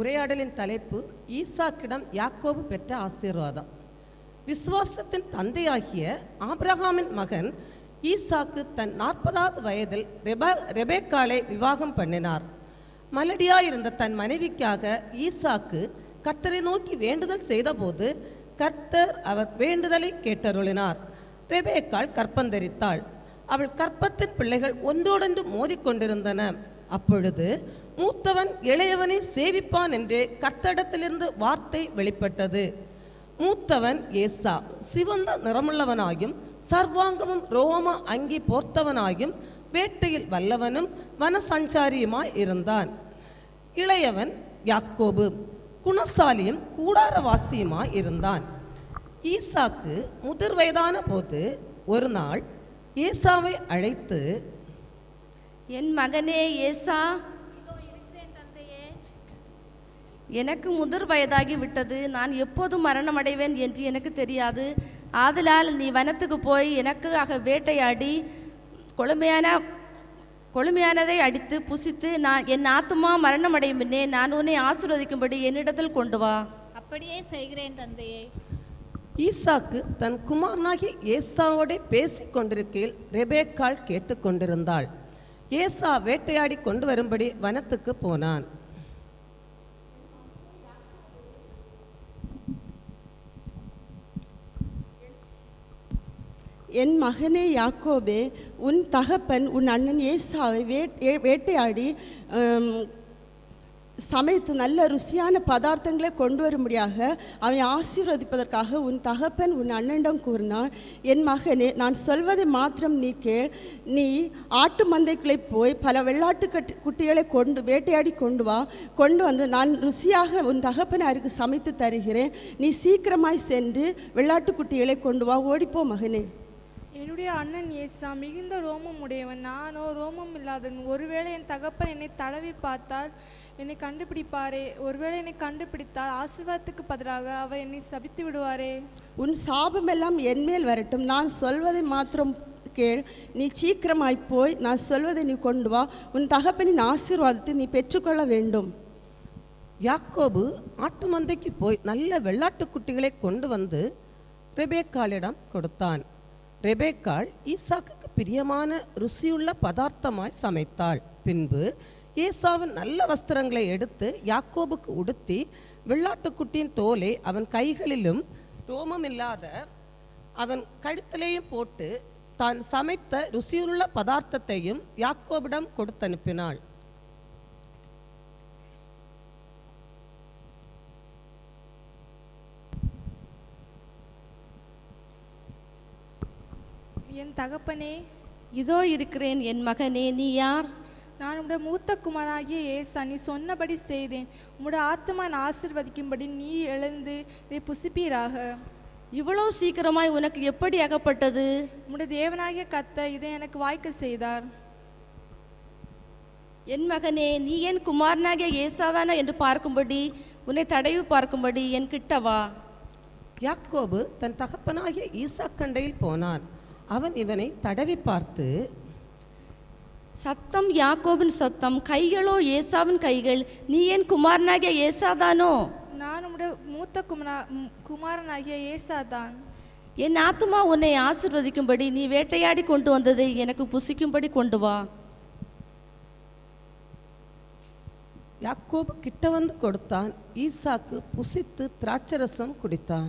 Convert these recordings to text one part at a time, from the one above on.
உரையாடலின் தலைப்பு ஈசாக்கிடம் யாக்கோபு பெற்ற ஆசீர்வாதம். விசுவாசத்தின் தந்தையாகிய ஆப்ரஹாமின் மகன் ஈசாக்கு தன் நாற்பதாவது வயதில் ரெபா ரெபேக்காளை விவாகம் பண்ணினார். மலடியாயிருந்த தன் மனைவிக்காக ஈசாக்கு கர்த்தரை நோக்கி வேண்டுதல் செய்தபோது கர்த்தர் அவர் வேண்டுதலை கேட்டருளினார். ரெபேக்காள் கற்பந்தரித்தாள். அவள் கற்பத்தின் பிள்ளைகள் ஒன்றோடொன்று மோதிக்கொண்டிருந்தன. அப்பொழுது மூத்தவன் இளையவனை சேவிப்பான் என்று கத்தடத்திலிருந்து வார்த்தை வெளிப்பட்டது. மூத்தவன் ஏசா சிவந்த நிறமுள்ளவனாயும் சர்வாங்கமும் ரோம அங்கி போர்த்தவனாயும் வேட்டையில் வல்லவனும் வனசஞ்சாரியுமாய் இருந்தான். இளையவன் யாக்கோபு குணசாலியும் கூடாரவாசியுமாய் இருந்தான். ஈசாக்கு முதிர் வயதான போது ஒரு நாள் ஏசாவை அழைத்து என் மகனே ஏசா எனக்கு முதிர் வயதாகி விட்டது. நான் எப்போது மரணம் அடைவேன் என்று எனக்கு தெரியாது. ஆதலால் நீ வனத்துக்கு போய் எனக்காக வேட்டையாடி கொழுமையான கொழுமையானதை அடித்து புசித்து நான் என் ஆத்துமா மரணம் அடையும் முன்னே நான் உன்னை ஆசீர்வதிக்கும்படி என்னிடத்தில் கொண்டு வா. அப்படியே செய்கிறேன் தந்தையே. ஈசாக்கு தன் குமாரனாகி ஏசாவோடே பேசிக் கொண்டிருக்கையில் ரெபேக்காள் கேட்டுக்கொண்டிருந்தாள். ஏசா வேட்டையாடி கொண்டு வரும்படி வனத்துக்கு போனான். என் மகனே யாக்கோபே உன் தகப்பன் உன் அண்ணன் ஏசாவை வேட்- வேட்டையாடி சமைத்து நல்ல ருசியான பதார்த்தங்களை கொண்டு வரும்படியாக அவனை ஆசீர்வதிப்பதற்காக உன் தகப்பன் உன் அண்ணனிடம் கூறினான் என் மகனே நான் சொல்வதை மாத்திரம் நீ கேள். நீ ஆட்டு மந்தைக்குள்ளே போய் பல வெள்ளாட்டு கட்டு குட்டிகளை கொண்டு வேட்டையாடி கொண்டு வா. கொண்டு வந்து நான் ருசியாக உன் தகப்பனாருக்கு சமைத்து தருகிறேன். நீ சீக்கிரமாய் சென்று வெள்ளாட்டு குட்டிகளை கொண்டு வா. ஓடிப்போ மகனே. என்னுடைய அண்ணன் ஏசா மிகுந்த ரோமம் உடையவன். நானோ ரோமம் இல்லாதவன். ஒருவேளை என் தகப்பன் என்னை தடவி பார்த்தால் என்னை கண்டுபிடிப்பாரே. ஒருவேளை என்னை கண்டுபிடித்தால் ஆசீர்வாதத்துக்கு பதிலாக அவர் என்னை சபித்து விடுவாரே. உன் சாபமெல்லாம் என்மேல் வரட்டும். நான் சொல்வதை மாத்திரம் கேள். நீ சீக்கிரமாய் போய் நான் சொல்வதை நீ கொண்டு வா. உன் தகப்பனின் ஆசீர்வாதத்தை நீ பெற்றுக்கொள்ள வேண்டும். யாக்கோபு ஆட்டு மந்தைக்கு போய் நல்ல வெள்ளாட்டுக் குட்டிகளை கொண்டு வந்து ரெபேக்காளிடம் கொடுத்தான். ரெபேக்காள் ஈசாக்குக்கு பிரியமான ருசியுள்ள பதார்த்தமாய் சமைத்தாள். பின்பு ஏசாவின் நல்ல வஸ்திரங்களை எடுத்து யாக்கோபுக்கு உடுத்தி வெள்ளாட்டுக்குட்டியின் தோலை அவன் கைகளிலும் ரோமமில்லாத அவன் கழுத்திலேயும் போட்டு தான் சமைத்த ருசியுள்ள பதார்த்தத்தையும் யாக்கோபிடம் கொடுத்தனுப்பினாள். என் தகப்பனே இதோ இருக்கிறேன் என் மகனே நீ யார்? நான் உம்முடைய மூத்த குமாராகிய ஏசா நீ சொன்னபடி செய்தேன். உம்முடைய ஆத்மா நான் ஆசீர்வதிக்கும்படி நீ எழுந்து இதை புசிப்பீராக. இவ்வளோ சீக்கிரமாய் உனக்கு எப்படி அகப்பட்டது? உம்முடைய தேவனாகிய கத்த இதை எனக்கு வாய்க்க செய்தார். என் மகனே நீ என் குமாரனாகிய ஏசாதானா என்று பார்க்கும்படி உன்னை தடவி பார்க்கும்படி என் கிட்ட வா. யாக்கோபு தன் தகப்பனாகிய ஈசாக்கண்டையில் போனான். அவன் இவனை தடவி பார்த்து சத்தம் யாக்கோபின் சத்தம் கைகளோ ஏசாவின் கைகள் நீ என் குமாரனாகிய ஏசாதானோ? நான் உம்முடைய மூத்த குமாரா ம், குமாரனாகிய ஏசா தான் என் ஆத்துமா உன்னை ஆசிர்வதிக்கும்படி நீ வேட்டையாடி கொண்டு வந்ததை எனக்கு புசிக்கும்படி கொண்டு வா. யாக்கோபு கிட்ட வந்து கொடுத்தான் ஈசாக்கு புசித்து திராட்சரசம் குடித்தான்.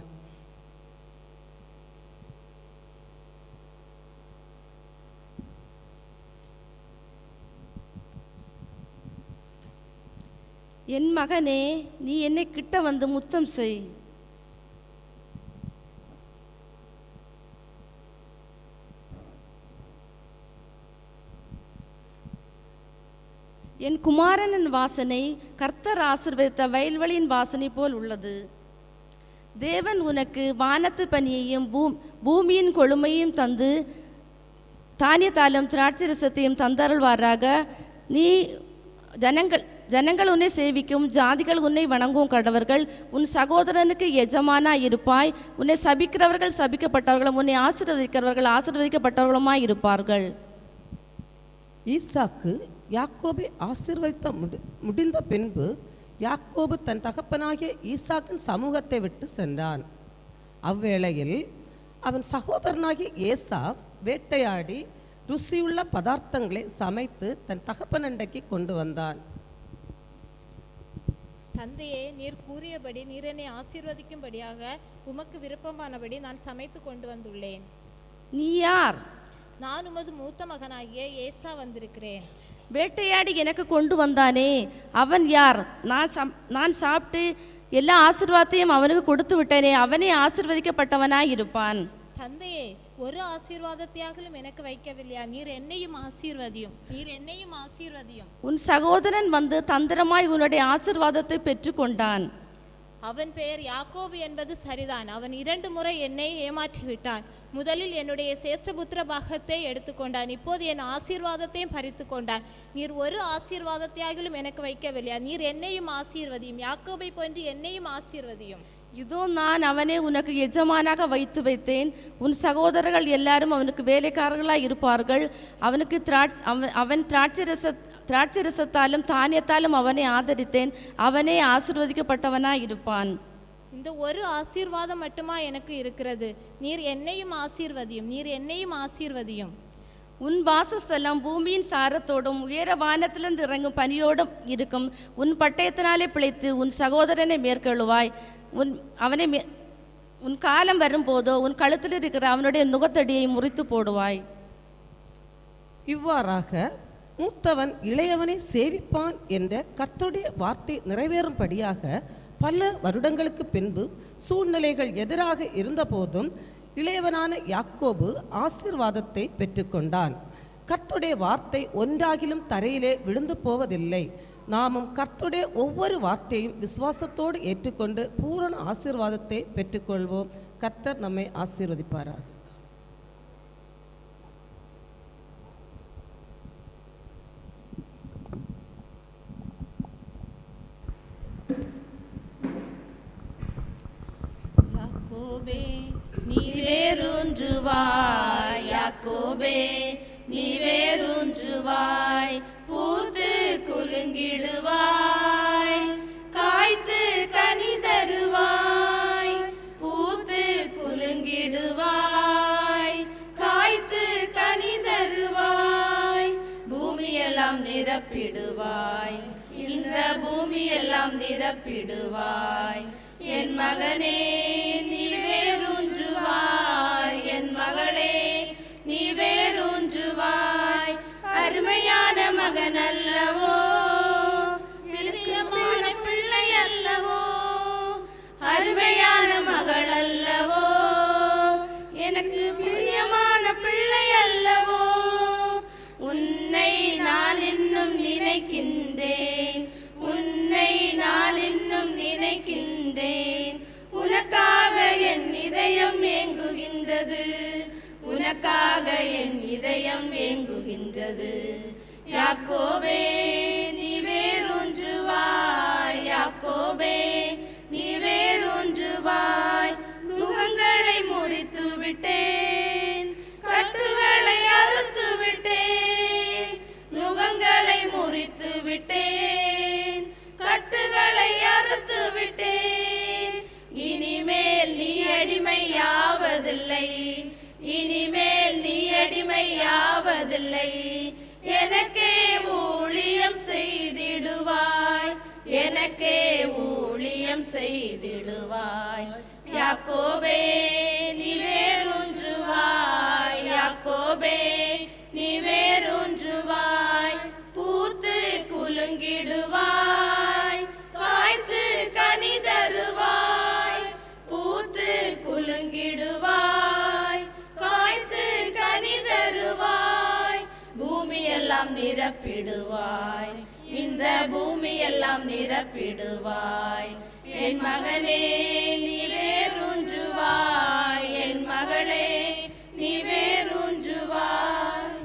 என் மகனே நீ என்னை கிட்ட வந்து முத்தம் செய். என் குமாரனின் வாசனை கர்த்தர் ஆசிர்வதித்த வயல்வெளியின் வாசனை போல் உள்ளது. தேவன் உனக்கு வானத்து பனியையும் பூம் பூமியின் கொழுமையும் தந்து தானியத்தாலும் திராட்சரசத்தையும் தந்தருள்வாராக. நீ ஜனங்கள் ஜனங்கள் உன்னை சேவிக்கும் ஜாதிகள் உன்னை வணங்கும் கடவர்கள் உன் சகோதரனுக்கு எஜமானா இருப்பாய். உன்னை சபிக்கிறவர்கள் சபிக்கப்பட்டவர்களும் உன்னை ஆசீர்வதிக்கிறவர்கள் ஆசீர்வதிக்கப்பட்டவர்களுமாய் இருப்பார்கள். ஈசாக்கு யாக்கோபை ஆசீர்வதித்த முடி முடிந்த பின்பு யாக்கோபு தன் தகப்பனாகிய ஈசாக்கின் சமூகத்தை விட்டு சென்றான். அவ்வேளையில் அவன் சகோதரனாகிய ஏசா வேட்டையாடி ருசியுள்ள பதார்த்தங்களை சமைத்து தன் தகப்பனண்டைக்கு கொண்டு வந்தான். தந்தையே நீர் கூறியபடி நீர் என்னை ஆசீர்வதிக்கும்படியாக உமக்கு விருப்பமானபடி நான் சமைத்து கொண்டு வந்துள்ளேன். நீ யார்? நான் உமது மூத்த மகனாகிய ஏசா வந்திருக்கிறேன். வேட்டையாடி எனக்கு கொண்டு வந்தானே அவன் யார்? நான் சம் நான் சாப்பிட்டு எல்லா ஆசீர்வாதத்தையும் அவனுக்கு கொடுத்து விட்டேனே அவனே ஆசீர்வதிக்கப்பட்டவனாய் இருப்பான் தந்தையே ஒரு ஆசீர்வாதத்தையாகலும் எனக்கு வைக்கவில்லையா? நீர் என்னையும் ஆசீர்வதியும். நீர் என்னையும் ஆசீர்வதியும். உன் சகோதரன் வந்து தந்திரமாய் உன்னுடைய ஆசீர்வாதத்தை பெற்றுக்கொண்டான். அவன் பெயர் யாக்கோபு என்பது சரிதான். அவன் இரண்டு முறை என்னை ஏமாற்றி விட்டான் முதலில் என்னுடைய சேஷ்டபுத்திர பாகத்தை எடுத்துக்கொண்டான். இப்போது என் ஆசீர்வாதத்தையும் பறித்து கொண்டான். நீர் ஒரு ஆசீர்வாதத்தையாகிலும் எனக்கு வைக்கவில்லையா? நீர் என்னையும் ஆசீர்வதியும். யாக்கோபை போன்று என்னையும் ஆசீர்வதியும். இதோ நான் அவனை உனக்கு எஜமானாக வைத்து வைத்தேன். உன் சகோதரர்கள் எல்லாரும் அவனுக்கு வேலைக்காரர்களாக இருப்பார்கள். அவனுக்கு திராட்ச அவன் அவன் திராட்சரச திராட்சரசத்தாலும் தானியத்தாலும் அவனை ஆதரித்தேன். அவனே ஆசீர்வதிக்கப்பட்டவனாய் இருப்பான் இந்த ஒரு ஆசீர்வாதம் மட்டுமா எனக்கு இருக்கிறது? நீர் என்னையும் ஆசீர்வதியும் நீர் என்னையும் ஆசீர்வதியும். உன் வாசஸ்தலம் பூமியின் சாரத்தோடும் உயர வானத்திலிருந்து இறங்கும் பனியோடும் இருக்கும். உன் பட்டயத்தினாலே பிழைத்து உன் சகோதரனை மேற்கொள்வாய் உன் அவனை மே உன் காலம் வரும்போதோ உன் கழுத்தில் இருக்கிற அவனுடைய நுகத்தடியை முறித்து போடுவாய். இவ்வாறாக மூத்தவன் இளையவனை சேவிப்பான் என்ற கர்த்தருடைய வார்த்தை நிறைவேறும்படியாக பல வருடங்களுக்கு பின்பு சூழ்நிலைகள் எதிராக இருந்தபோதும் இளையவனான யாக்கோபு ஆசீர்வாதத்தை பெற்றுக்கொண்டான். கர்த்துடைய வார்த்தை ஒன்றாகிலும் தரையிலே விழுந்து போவதில்லை. நாமும் கர்த்துடைய ஒவ்வொரு வார்த்தையும் விசுவாசத்தோடு ஏற்றுக்கொண்டு பூரண ஆசீர்வாதத்தை பெற்றுக்கொள்வோம். கர்த்தர் நம்மை ஆசீர்வதிப்பாராக. பூமியெல்லாம் நிரப்பிடுவாய் என் மகனே யாக்கோபே நீ வேரூன்றுவாய் யாக்கோபே நீ வேரூன்றுவாய் நுகங்களை முறித்து விட்டேன் கட்டுகளை அறுத்து விட்டேன். நுகங்களை முறித்து விட்டேன் கட்டுகளை அறுத்து விட்டேன். இனிமேல் நீ அடிமையாவதில்லை. இனிமேல் நீ அடிமையாவதில்லை. எனக்கே ஊழியம் செய்திடுவாய். எனக்கே ஊழியம் செய்திடுவாய். யாக்கோபே நிரப்பிடுவாய். இந்த பூமி எல்லாம் நிரப்பிடுவாய். என் மகனே நீ வேரூன்றுவாய்